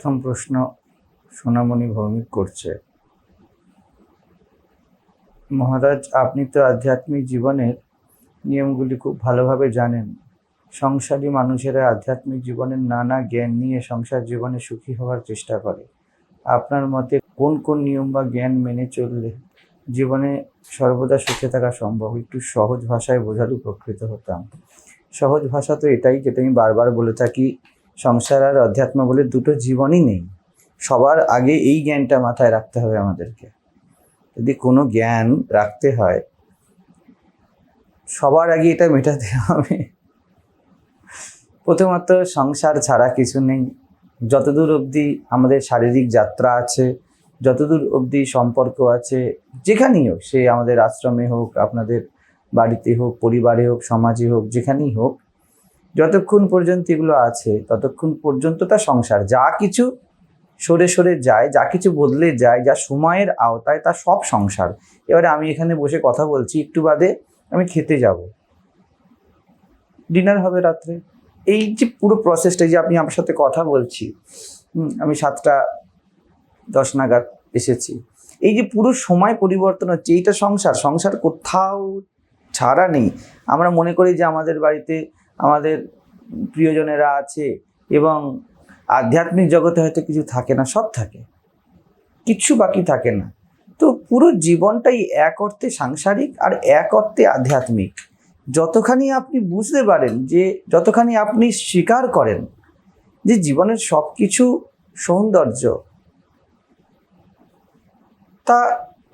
প্রথম প্রশ্ন সোনামণি ভৌমিক করছে। মহারাজ, আপনি তো আধ্যাত্মিক জীবনের নিয়মগুলি খুব ভালোভাবে জানেন। সংসারী মানুষেরা আধ্যাত্মিক জীবনের নানা জ্ঞান নিয়ে সংসার জীবনে সুখী হওয়ার চেষ্টা করে। আপনার মতে কোন কোন নিয়ম বা জ্ঞান মেনে চললে জীবনে সর্বদা সুখে থাকা সম্ভব? একটু সহজ ভাষায় বোঝার উপকৃত হতাম। সহজ ভাষা তো এটাই যেটা আমি বারবার বলে থাকি সংসার আর অধ্যাত্ম বলে দুটো জীবনই নেই। সবার আগে এই জ্ঞানটা মাথায় রাখতে হবে আমাদেরকে। যদি কোনো জ্ঞান রাখতে হয়, সবার আগে এটা মেটাতে হবে। প্রথমত, সংসার ছাড়া কিছু নেই। যতদূর অবধি আমাদের শারীরিক যাত্রা আছে, যতদূর অবধি সম্পর্ক আছে, যেখানেই হোক, সে আমাদের আশ্রমে হোক, আপনাদের বাড়িতে হোক, পরিবারে হোক, সমাজে হোক, যেখানেই হোক যতক্ষণ পর্যন্ত এগুলো আছে, ততক্ষণ পর্যন্ত তা সংসার। যা কিছু সরে সরে যায়, যা কিছু বদলে যায়, যা সময়ের আওতায়, তা সব সংসার। এবারে আমি এখানে বসে কথা বলছি, একটু বাদে আমি খেতে যাব। ডিনার হবে রাত্রে। এই যে পুরো প্রসেসটা যে আপনি আমার সাথে কথা বলছি আমি সাতটা দশ নাগাদ এসেছি। এই যে পুরো সময় পরিবর্তন হচ্ছে, এইটা সংসার। সংসার কোথাও ছাড়া নেই। আমরা মনে করি যে আমাদের বাড়িতে আমাদের প্রিয়জনেরা আছে এবং আধ্যাত্মিক জগতে হয়তো কিছু থাকে না, সব থাকে। কিচ্ছু বাকি থাকে না। তো পুরো জীবনটাই এক অর্থে সাংসারিক আর এক অর্থে আধ্যাত্মিক। যতখানি আপনি বুঝতে পারেন যে, যতখানি আপনি স্বীকার করেন যে জীবনের সব কিছু সৌন্দর্য তা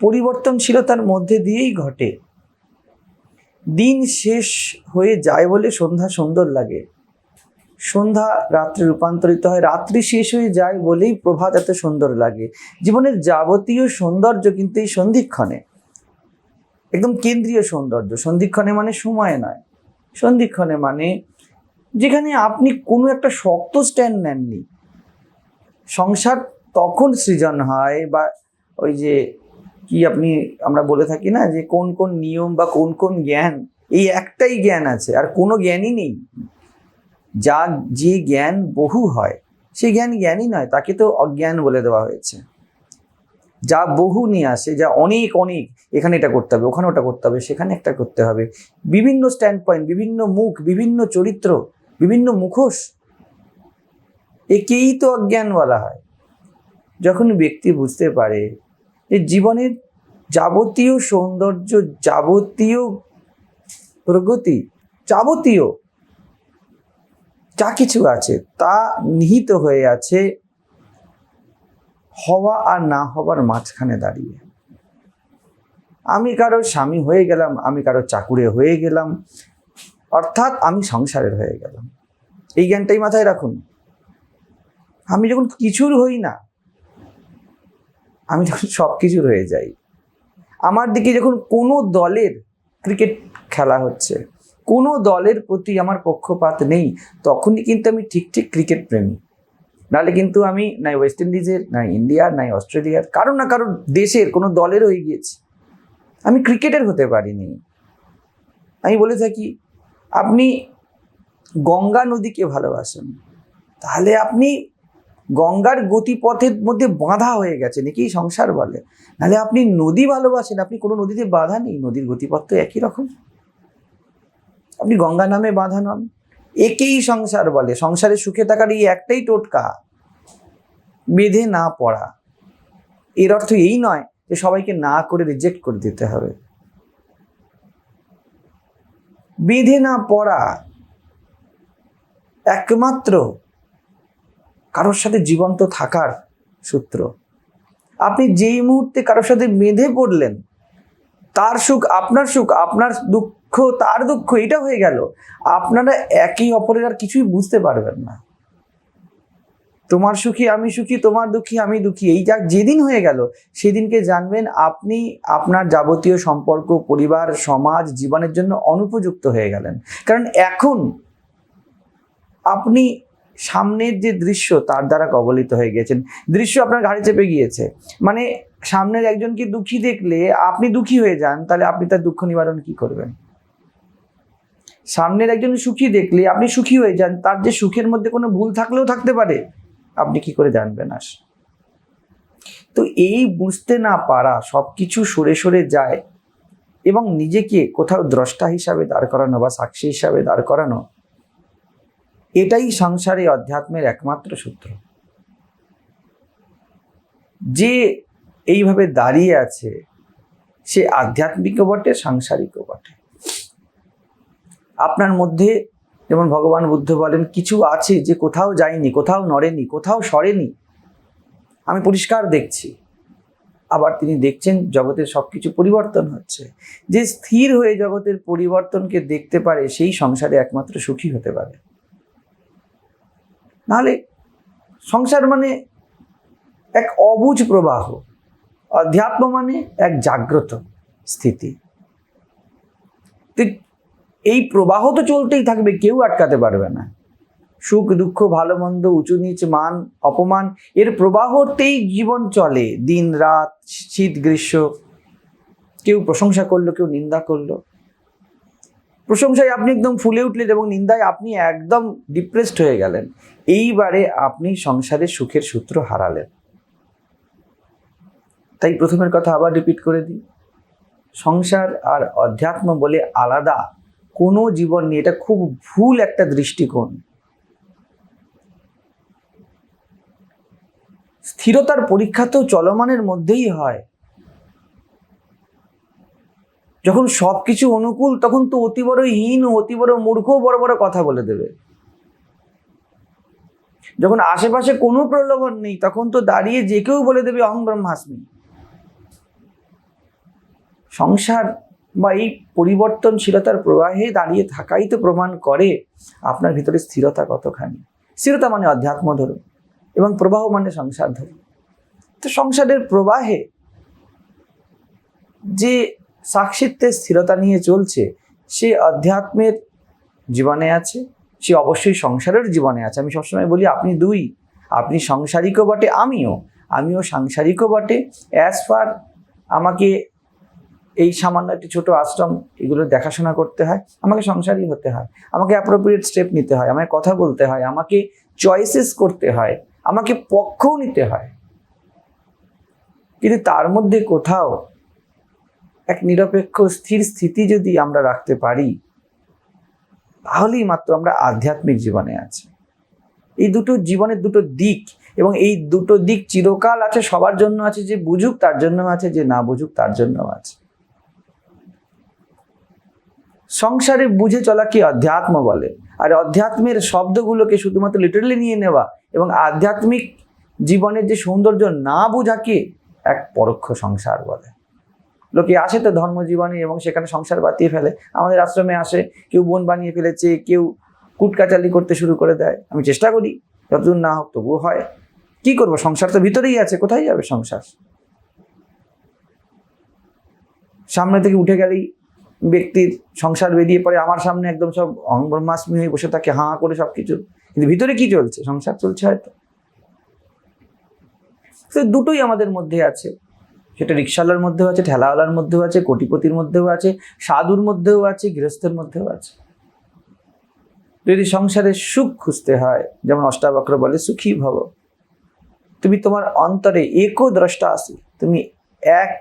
পরিবর্তনশীলতার মধ্যে দিয়েই ঘটে। দিন শেষ হয়ে যায় বলে সন্ধ্যা সুন্দর লাগে। সন্ধ্যা রাত্রে রূপান্তরিত হয়, রাত্রি শেষ হয়ে যায় বলেই প্রভাত এত সুন্দর লাগে। জীবনের যাবতীয় সৌন্দর্য কিন্তু এই সন্ধিক্ষণে। একদম কেন্দ্রীয় সৌন্দর্য। সন্ধিক্ষণে মানে সময় নয়। সন্ধিক্ষণে মানে যেখানে আপনি কোনো একটা শক্ত স্ট্যান্ড নেননি। সংসার তখন সৃজন হয় বা ওই যে কি আপনি, আমরা বলে থাকি না যে কোন কোন নিয়ম বা কোন কোন জ্ঞান, এই একটাই জ্ঞান আছে, আর কোনো জ্ঞানই নেই। যা, যে জ্ঞান বহু হয়, সেই জ্ঞান জ্ঞানই নয়, তাকে তো অজ্ঞান বলে দেওয়া হয়েছে। যা বহু নিয়ে আসে, যা অনেক অনেক, এখানে এটা করতে হবে, ওখানে ওটা করতে হবে, সেখানে একটা করতে হবে। বিভিন্ন স্ট্যান্ড পয়েন্ট বিভিন্ন মুখ, বিভিন্ন চরিত্র, বিভিন্ন মুখোশ, একেই তো অজ্ঞান বলা হয়। যখন ব্যক্তি বুঝতে পারে যে জীবনের যাবতীয় সৌন্দর্য, যাবতীয় প্রগতি, যাবতীয় যা কিছু আছে তা নিহিত হয়ে আছে হওয়া আর না হওয়ার মাঝখানে দাঁড়িয়ে। আমি কারোর স্বামী হয়ে গেলাম, আমি কারও চাকুরে হয়ে গেলাম, অর্থাৎ আমি সংসারের হয়ে গেলাম। এই জ্ঞানটাই মাথায় রাখুন। আমি যখন কিছুর হই না আমি যখন সব কিছুর হয়ে যাই, আমার দিকে যখন কোনো দলের ক্রিকেট খেলা হচ্ছে, কোনো দলের প্রতি আমার পক্ষপাত নেই, তখনই কিন্তু আমি ঠিক ঠিক ক্রিকেট প্রেমী। নাহলে কিন্তু আমি নাই ওয়েস্ট ইন্ডিজের নাই ইন্ডিয়ার নাই অস্ট্রেলিয়ার কারও না কারোর দেশের কোনো দলের হয়ে গিয়েছি। আমি ক্রিকেটের হতে পারিনি। আমি বলে থাকি, আপনি গঙ্গা নদীকে ভালোবাসেন, তাহলে আপনি গঙ্গার গতিপথের মধ্যে বাঁধা হয়ে গেছে নাকি সংসার বলে? নাহলে আপনি নদী ভালোবাসেন, আপনি কোনো নদীতে বাধা নেই? নদীর গতিপথ তো একই রকম। আপনি গঙ্গা নামে বাঁধা নন। একেই সংসার বলে। সংসারে সুখে থাকার এই একটাই টোটকা, বেঁধে না পড়া। এর অর্থ এই নয় যে সবাইকে না করে রিজেক্ট করে দিতে হবে। বেঁধে না পড়া একমাত্র কারোর সাথে জীবন্ত থাকার সূত্র। আপনি যেই মুহূর্তে কারোর সাথে বেঁধে পড়লেন, তার সুখ আপনার সুখ, আপনার দুঃখ, তার দুঃখ, এটা হয়ে গেল। আপনারা একে অপরের আর কিছুই বুঝতে পারবেন না। তোমার সুখী, আমি সুখী, তোমার দুঃখী, আমি দুঃখী, এই যা যেদিন হয়ে গেল, সেদিনকে জানবেন আপনি আপনার যাবতীয় সম্পর্ক, পরিবার, সমাজ, জীবনের জন্য অনুপযুক্ত হয়ে গেলেন। কারণ এখন আপনি সামনের যে দৃশ্য তার দ্বারা কবলিত হয়ে গেছেন। দৃশ্য আপনার ঘাড়ে চেপে গিয়েছে। মানে সামনের একজনকে দুঃখী দেখলে আপনি দুঃখী হয়ে যান, তাহলে আপনি তার দুঃখ নিবারণ কি করবেন? সামনের একজন সুখী দেখলে আপনি সুখী হয়ে যান, তার যে সুখের মধ্যে কোনো ভুল থাকলেও থাকতে পারে, আপনি কি করে জানবেন আস তো এই বুঝতে না পারা সব কিছু সরে সরে যায় এবং নিজেকে কোথাও দ্রষ্টা হিসাবে দাঁড় করানো বা সাক্ষী হিসাবে দাঁড় করানো এটাই সংসারে অধ্যাত্মের একমাত্র সূত্র। যে এইভাবে দাঁড়িয়ে আছে, সে আধ্যাত্মিকও বটে, সাংসারিকও বটে। আপনার মধ্যে যেমন ভগবান বুদ্ধ বলেন, কিছু আছে যে কোথাও যায়নি, কোথাও নড়েনি, কোথাও সরেনি। আমি পরিষ্কার দেখছি। আবার তিনি দেখছেন জগতের সব কিছু পরিবর্তন হচ্ছে। যে স্থির হয়ে জগতের পরিবর্তনকে দেখতে পারে, সেই সংসারে একমাত্র সুখী হতে পারে। নাহলে সংসার মানে এক অবুঝ প্রবাহ, অধ্যাত্ম মানে এক জাগ্রত স্থিতি। এই প্রবাহ তো চলতেই থাকবে, কেউ আটকাতে পারবে না। সুখ, দুঃখ, ভালো, মন্দ, উঁচু, নিচ, মান, অপমান, এর প্রবাহতেই জীবন চলে। দিন, রাত, শীত, গ্রীষ্ম, কেউ প্রশংসা করল, কেউ নিন্দা করল। প্রশংসায় আপনি একদম ফুলে উঠলেন এবং নিন্দায় আপনি একদম ডিপ্রেসড হয়ে গেলেন। এইবারে আপনি সংসারে সুখের সূত্র হারালেন। তাই প্রথমের কথা আবার রিপিট করে দিই। সংসার আর অধ্যাত্ম বলে আলাদা। কোনো জীবন নিয়ে এটা খুব ভুল একটা দৃষ্টিকোণ। স্থিরতার পরীক্ষা তো চলমানের মধ্যেই হয়। যখন সব কিছু অনুকূল, তখন তো অতি বড় হীন, অতি বড় মূর্খ বড় বড় কথা বলে দেবে। যখন আশেপাশে কোনো প্রলোভন নেই, তখন তো দাঁড়িয়ে যে কেউ বলে দেবে, অহং ব্রহ্মাস্মি। সংসার বা এই পরিবর্তনশীলতার প্রবাহে দাঁড়িয়ে থাকাই তো প্রমাণ করে আপনার ভিতরে স্থিরতা কতখানি। স্থিরতা মানে অধ্যাত্ম ধরুন, এবং প্রবাহ মানে সংসার ধরুন। তো সংসারের প্রবাহে যে সাক্ষিত্বের স্থিরতা নিয়ে চলছে, সে আধ্যাত্মের জীবনে আছে, সে অবশ্যই সংসারের জীবনে আছে। আমি সবসময় বলি, আপনি দুই, আপনি সংসারিকও বটে, আমিও। আমিও সাংসারিকও বটে। অ্যাজ ফার আমাকে এই সামান্য একটি ছোট আশ্রম এগুলো দেখাশোনা করতে হয়, আমাকে সংসারী হতে হয়, আমাকে অ্যাপ্রোপ্রিয়েট স্টেপ নিতে হয় আমাকে কথা বলতে হয়, আমাকে চয়েসেস করতে হয়, আমাকে পক্ষও নিতে হয়। কিন্তু তার মধ্যে কোথাও এক নিরপেক্ষ, স্থির স্থিতি যদি আমরা রাখতে পারি, তাহলেই মাত্র আমরা আধ্যাত্মিক জীবনে আছি। এই দুটো জীবনের দুটো দিক এবং এই দুটো দিক চিরকাল আছে, সবার জন্য আছে, যে বুঝুক তার জন্য আছে, যে না বুঝুক তার জন্য আছে। সংসারে বুঝে চলাকে অধ্যাত্ম বলে? আর অধ্যাত্মের শব্দগুলোকে শুধুমাত্র লিটারালি নিয়ে নেওয়া এবং আধ্যাত্মিক জীবনের যে সৌন্দর্য না বোঝাকে এক পরোক্ষ সংসার বলে। লোকে আসে তো ধর্মজীবনে এবং সেখানে সংসার বাতিয়ে ফেলে। আমাদের আশ্রমে আসে, কেউ বোন বানিয়ে ফেলেছে, কেউ কুটকাচালি করতে শুরু করে দেয়। আমি চেষ্টা করি, যতদূর না হোক তবুও হয়। কি করব? সংসার তো ভিতরেই আছে, কোথায় যাবে সংসার? সামনে থেকে উঠে গেলেই ব্যক্তির সংসার বেরিয়ে পড়ে, আমার সামনে একদম সব অঙ্গব্রহ্মাস্মি হয়ে বসে থাকে, হাঁ করে সব কিছু কিন্তু ভিতরে কি চলছে? সংসার চলছে হয়তো। দুটোই আমাদের মধ্যে আছে। সেটা রিক্সাওয়ালার মধ্যেও আছে, ঠেলাওয়ালার মধ্যেও আছে, কোটিপতির মধ্যেও আছে, সাধুর মধ্যেও আছে, গৃহস্থের মধ্যেও আছে। যদি সংসারে সুখ খুঁজতে হয়, যেমন অষ্টাবক্র বলে, সুখী ভব। তুমি তোমার অন্তরে একো দ্রষ্টা আসি তুমি এক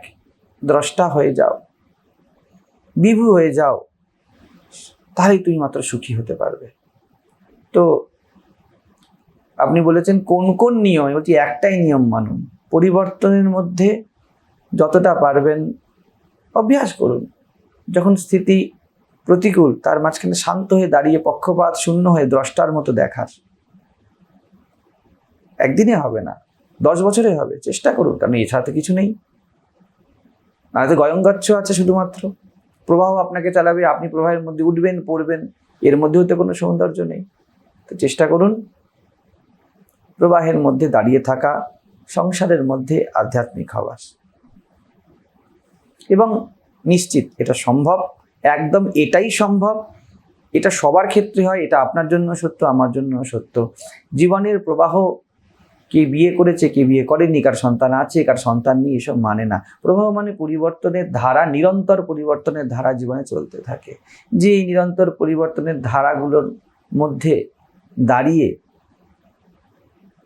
দ্রষ্টা হয়ে যাও, বিভু হয়ে যাও, তাহলেই তুমি মাত্র সুখী হতে পারবে। তো আপনি বলেছেন, কোন কোন নিয়ম? বলছি, একটাই নিয়ম মানুন। পরিবর্তনের মধ্যে যতটা পারবেন, অভ্যাস করুন। যখন স্থিতি প্রতিকূল, তার মাঝখানে শান্ত হয়ে দাঁড়িয়ে পক্ষপাত শূন্য হয়ে দ্রষ্টার মতো দেখার। একদিনে হবে না, দশ বছরে হবে, চেষ্টা করুন, কারণ এছাড়া তো কিছু নেই। না তো গয়ঙ্গাচ্ছ আছে শুধুমাত্র। প্রবাহ আপনাকে চালাবে, আপনি প্রবাহের মধ্যে উঠবেন, পড়বেন, এর মধ্যেও তো কোনো সৌন্দর্য নেই। তো চেষ্টা করুন, প্রবাহের মধ্যে দাঁড়িয়ে থাকা, সংসারের মধ্যে আধ্যাত্মিক হওয়ার। এবং নিশ্চিত এটা সম্ভব, একদম এটাই সম্ভব। এটা সবার ক্ষেত্রে হয়, এটা আপনার জন্য সত্য, আমার জন্য সত্য। জীবনের প্রবাহ কে বিয়ে করেছে, কে বিয়ে করেনি, কার সন্তান আছে, কার সন্তান নেই, এসব মানে না। প্রবাহ মানে পরিবর্তনের ধারা, নিরন্তর পরিবর্তনের ধারা জীবনে চলতে থাকে। যে এই নিরন্তর পরিবর্তনের ধারাগুলোর মধ্যে দাঁড়িয়ে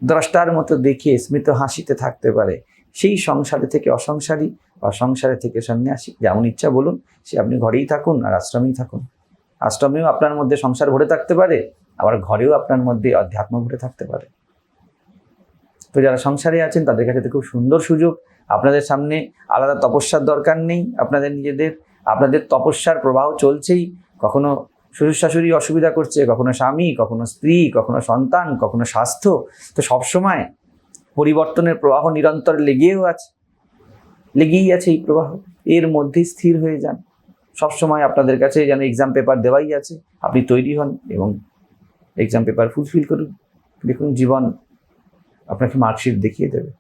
দ্রষ্টার মতো দেখে স্মিত হাসিতে থাকতে পারে, সেই সংসারে থেকে অসংসারী বা সংসারে থেকে সন্ন্যাসী যেমন ইচ্ছা বলুন, সে আপনি ঘরেই থাকুন আর আশ্রমেই থাকুন। আশ্রমেও আপনার মধ্যে সংসার ভরে থাকতে পারে, আবার ঘরেও আপনার মধ্যে অধ্যাত্ম ভরে থাকতে পারে। তো যারা সংসারে আছেন, তাদের কাছে তো খুব সুন্দর সুযোগ। আপনাদের সামনে আলাদা তপস্যার দরকার নেই আপনাদের নিজেদের। আপনাদের তপস্যার প্রবাহ চলছেই। কখনো শ্বশুর শাশুড়ি অসুবিধা করছে, কখনো স্বামী, কখনো স্ত্রী, কখনো সন্তান, কখনো স্বাস্থ্য। তো সবসময় পরিবর্তনের প্রবাহ নিরন্তর লেগেও আছে। লেগেই আছে এই প্রবাহ। এর মধ্যে স্থির হয়ে যান। সবসময় আপনাদের কাছে যেন এক্সাম পেপার দেওয়াই আছে। আপনি তৈরি হন এবং এক্সাম পেপার ফুলফিল করুন। দেখুন, জীবন আপনাকে মার্কশিট দেখিয়ে দেবে।